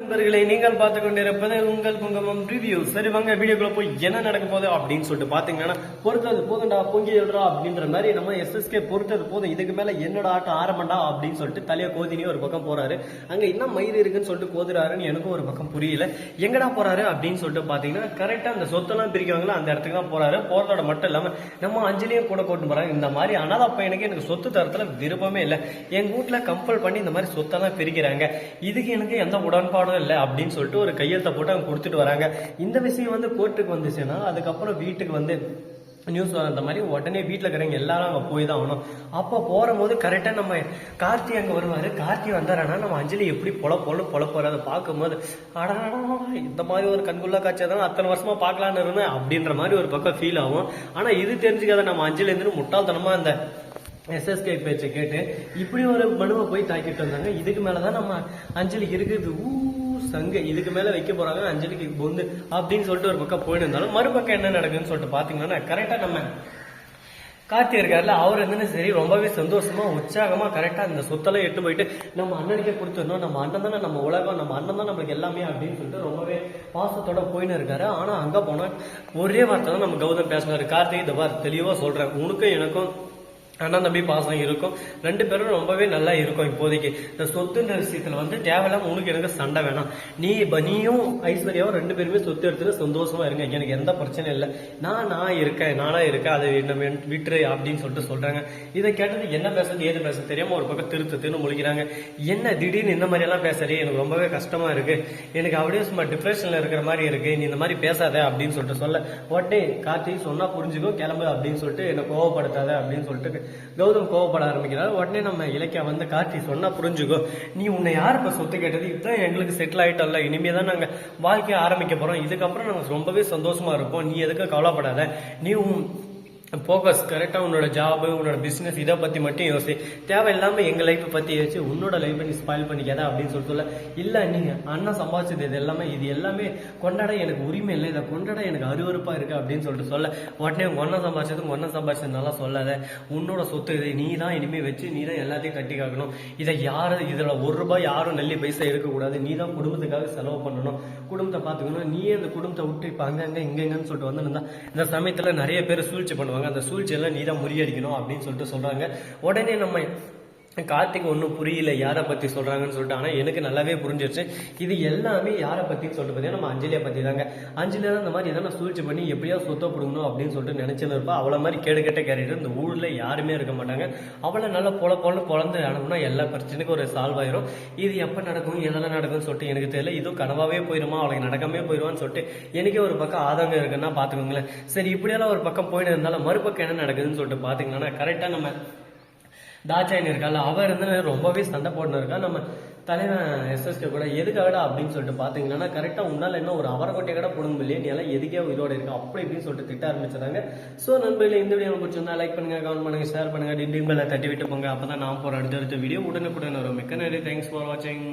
நண்பர்களை நீங்கள் பார்த்து கொண்டிருப்பது உங்கள் குங்குமம் ரிவ்யூ சரி வாங்க வீடியோக்குள்ள போய் என்ன நடக்க போகுது அப்படின்னு சொல்லிட்டு பாத்தீங்கன்னா பொறுத்தது போதும்டா பொங்கி எழுறா அப்படின்ற மாதிரி நம்ம எஸ்எஸ்கே பொறுத்தது போதும். இதுக்கு மேல என்னோட ஆட்டம் ஆரம்பண்டா அப்படின்னு சொல்லிட்டு தலைய கோதினி ஒரு பக்கம் போறாரு. அங்க என்ன மயிறு இருக்குன்னு சொல்லிட்டு கோதுறாருன்னு எனக்கும் ஒரு பக்கம் புரியல. எங்கடா போறாரு அப்படின்னு சொல்லிட்டு பாத்தீங்கன்னா கரெக்டா அந்த சொத்தெல்லாம் பிரிக்கவங்களா அந்த இடத்துக்கு தான் போறாரு. போறதோட மட்டும் இல்லாம நம்ம அஞ்சலியும் கூட கூட்டு போறாங்க இந்த மாதிரி அனாதா பையனுக்கு எனக்கு சொத்து தரத்துல விருப்பமே இல்லை. எங்க வீட்டுல கம்பல் பண்ணி இந்த மாதிரி சொத்தெல்லாம் பிரிக்கிறாங்க. இதுக்கு எனக்கு எந்த உடன்பாடும் இல்லை அப்படின்னு சொல்லிட்டு ஒரு கையெழுத்தை போட்டு அவங்க கொடுத்துட்டு வராங்க. இந்த விஷயம் வந்து கோர்ட்டுக்கு வந்துச்சுன்னா அதுக்கப்புறம் வீட்டுக்கு வந்து நியூஸ் வர அந்த மாதிரி உடனே வீட்டில் இருக்கிறவங்க எல்லாரும் அங்கே போய் தான் ஆகணும். அப்போ போகும்போது கரெக்டாக நம்ம கார்த்தி அங்கே வருவார். கார்த்தி வந்தாரனா நம்ம அஞ்சலி எப்படி பொல பொல பொல போகிறத பார்க்கும்போது அடாடா இந்த மாதிரி ஒரு கண்குள்ளா காட்சியாக தான் அத்தனை வருஷமாக பார்க்கலான்னு இருந்தேன் அப்படின்ற மாதிரி ஒரு பக்கம் ஃபீல் ஆகும். ஆனால் இது தெரிஞ்சுக்காத நம்ம அஞ்சலி இருந்து முட்டாள்தனமாக அந்த எஸ்எஸ்கே பேச்சை கேட்டு இப்படி ஒரு மனுவை போய் தாக்கிட்டு வந்தாங்க. இதுக்கு மேலதான் நம்ம அஞ்சலிக்கு இருக்குது. ஊ சங்க. இதுக்கு மேல வைக்க போறாங்க. அஞ்சலிக்கு பொந்து அப்படின்னு சொல்லிட்டு ஒரு பக்கம் போயிட்டு இருந்தாலும் மறுபக்கம் என்ன நடக்குதுன்னு சொல்லிட்டு பாத்தீங்கன்னா கரெக்டா நம்ம கார்த்தி இருக்காருல்ல அவர் என்னன்னு சரி ரொம்பவே சந்தோஷமா உற்சாகமா கரெக்டா அந்த சொத்தெல்லாம் எட்டு போயிட்டு நம்ம அண்ணனுக்கே கொடுத்துடணும் நம்ம அண்ணன் தானே நம்ம உலகம் நம்ம அண்ணன் தான் நம்மளுக்கு எல்லாமே அப்படின்னு சொல்லிட்டு ரொம்பவே பாசத்தோட போயின்னு இருக்காரு. ஆனா அங்க போனா ஒரே வார்த்தை தான் நம்ம கௌதம் பேசினாரு. கார்த்திக் இந்த வார்த்தை தெளிவா சொல்றேன். உனக்கும் எனக்கும் அண்ணன் தம்பி பாசம் இருக்கும். ரெண்டு பேரும் ரொம்பவே நல்லா இருக்கும் இப்போதைக்கு. இந்த சொத்துன்ற விஷயத்துல வந்து தேவையில்லாம உனக்கு எனக்கு சண்டை வேணாம். நீ பனியும் ஐஸ்வர்யாவும் ரெண்டு பேருமே சொத்து எடுத்துட்டு சந்தோஷமா இருங்க. எனக்கு எந்த பிரச்சனையும் இல்லை. நான் நான் இருக்கேன் நானா இருக்கேன். அதை நம்ம விட்டுரு அப்படின்னு சொல்லிட்டு சொல்றாங்க. இதை கேட்டது என்ன பேசுறது ஏது பேச தெரியாம ஒரு பக்கம் திருத்தத்துன்னு முழிக்கிறாங்க. என்ன திடீர்னு இந்த மாதிரி எல்லாம் பேசுறீ? எனக்கு ரொம்பவே கஷ்டமா இருக்கு. எனக்கு அப்படியே சும்மா டிப்ரெஷன்ல இருக்கிற மாதிரி இருக்கு. நீ இந்த மாதிரி பேசாத அப்படின்னு சொல்லிட்டு சொல்ல. உடனே கார்த்தி சொன்னா புரிஞ்சுக்கோ கிளம்பு அப்படின்னு சொல்லிட்டு என்னை கோவப்படுத்தாத அப்படின்னு சொல்லிட்டு கௌதம் கோவப்பட ஆரம்பிக்கிறார். உடனே நம்ம இலக்கியா வந்து கார்த்தி சொன்னா புரிஞ்சுக்கோ. நீ உன்னை யார் இப்ப சொத்து கேட்டது? இப்பதான் எங்களுக்கு செட்டில் ஆயிட்டோம்ல இனிமே தான் நாங்க வாழ்க்கைய ஆரம்பிக்க போறோம். இதுக்கப்புறம் நாங்க ரொம்பவே சந்தோஷமா இருப்போம். நீ எதுக்கும் கவலைப்படாத. நீ உன் ஃபோக்கஸ் கரெக்டாக உன்னோட ஜாப் உன்னோட பிஸ்னஸ் இதை பற்றி மட்டும் யோசி. தேவையில்லாமல் எங்கள் லைஃப்பை பற்றி யோசிச்சு உன்னோட லைஃப்பை நீ ஸ்பாயில் பண்ணிக்காத அப்படின்னு சொல்லிட்டு சொல்ல. இல்லை நீங்கள் அண்ணன் சம்பாதிச்சது இது எல்லாமே இது எல்லாமே கொண்டாட எனக்கு உரிமை இல்லை. இதை கொண்டாட எனக்கு அருவருப்பாக இருக்குது அப்படின்னு சொல்லிட்டு சொல்ல. உடனே உங்க அண்ணன் சம்பாதிச்சது ஒன்றை அண்ணன் சம்பாதிச்சதுனால சொல்லாத. உன்னோட சொத்து இது நீ தான் இனிமேல் வச்சு நீ தான் எல்லாத்தையும் கட்டி காக்கணும். இதை யார் இதில் ஒரு ரூபாய் யாரும் நல்லி பைசா இருக்கக்கூடாது நீ தான் குடும்பத்துக்காக செலவு பண்ணணும். குடும்பத்தை பார்த்துக்கணும். நீயே அந்த குடும்பத்தை விட்டு இப்போ அங்கங்கே இங்கங்கன்னு சொல்லிட்டு வந்து இந்த சமயத்தில் நிறைய பேர் சூழ்ச்சி பண்ணுவாங்க. அந்த சூழ்ச்சியெல்லாம் நீ தான் முறியடிக்கணும் அப்படின்னு சொல்லிட்டு சொல்றாங்க. உடனே நம்ம கார்த்திக் ஒன்றும் புரியல யாரை பற்றி சொல்கிறாங்கன்னு சொல்லிட்டு. ஆனால் எனக்கு நல்லாவே புரிஞ்சிருச்சு. இது எல்லாமே யாரை பற்றி சொல்லிட்டு பார்த்தீங்கன்னா நம்ம அஞ்சலியை பற்றி தாங்க. அஞ்சலியா தான் இந்த மாதிரி எதனா சூழ்ச்சி பண்ணி எப்படியா சொத்த பிடுங்கணும் அப்படின்னு சொல்லிட்டு நினச்சின்னு இருப்பா. அவளை மாதிரி கேடு கெட்ட கேரக்டர் இந்த ஊரில் யாருமே இருக்க மாட்டாங்க. அவளை நல்லா பொல பொல பொழந்து அனுப்புனா எல்லா பிரச்சனைக்கும் ஒரு சால்வ் ஆயிரும். இது எப்போ நடக்கும் எதெல்லாம் நடக்கும்னு சொல்லிட்டு எனக்கு தெரியல. இதுவும் கனவாகவே போயிருமா அவளுக்கு நடக்காமே போயிருவான்னு சொல்லிட்டு எனக்கே ஒரு பக்கம் ஆதங்கம் இருக்குன்னா பார்த்துக்கோங்களேன். சரி இப்படியெல்லாம் ஒரு பக்கம் போயிட்டு இருந்தாலும் மறுபக்கம் என்ன நடக்குதுன்னு சொல்லிட்டு பார்த்தீங்கன்னா கரெக்டாக நம்ம தாச்சாயின் இருக்கால அவர் இருந்து ரொம்பவே சண்டை போட்டுன்னு இருக்கா நம்ம தலைவன் எஸ்எஸ்கே கூட எதுக்காகடா அப்படின்னு சொல்லிட்டு பார்த்தீங்கன்னா கரெக்டாக உன்னால் என்ன ஒரு அவரக்கொட்டையை கூட போடுங்க இல்லையே நீ எல்லாம் எதுக்கே உயிரோட இருக்கா அப்படி இப்படின்னு சொல்லிட்டு திட்ட ஆரம்பிச்சிட்டாங்க ஸோ நண்பர்களே இந்த வீடியோ பிடிச்சிருந்தா லைக் பண்ணுங்க கமெண்ட் பண்ணுங்க ஷேர் பண்ணுங்க டிண்டிங் தட்டி விட்டு போங்க. அப்போ தான் நான் போகிற அடுத்த அடுத்த வீடியோ உடனுக்குடன் வரும். மிக்க நன்றி. தேங்க்ஸ் ஃபார் வாட்சிங்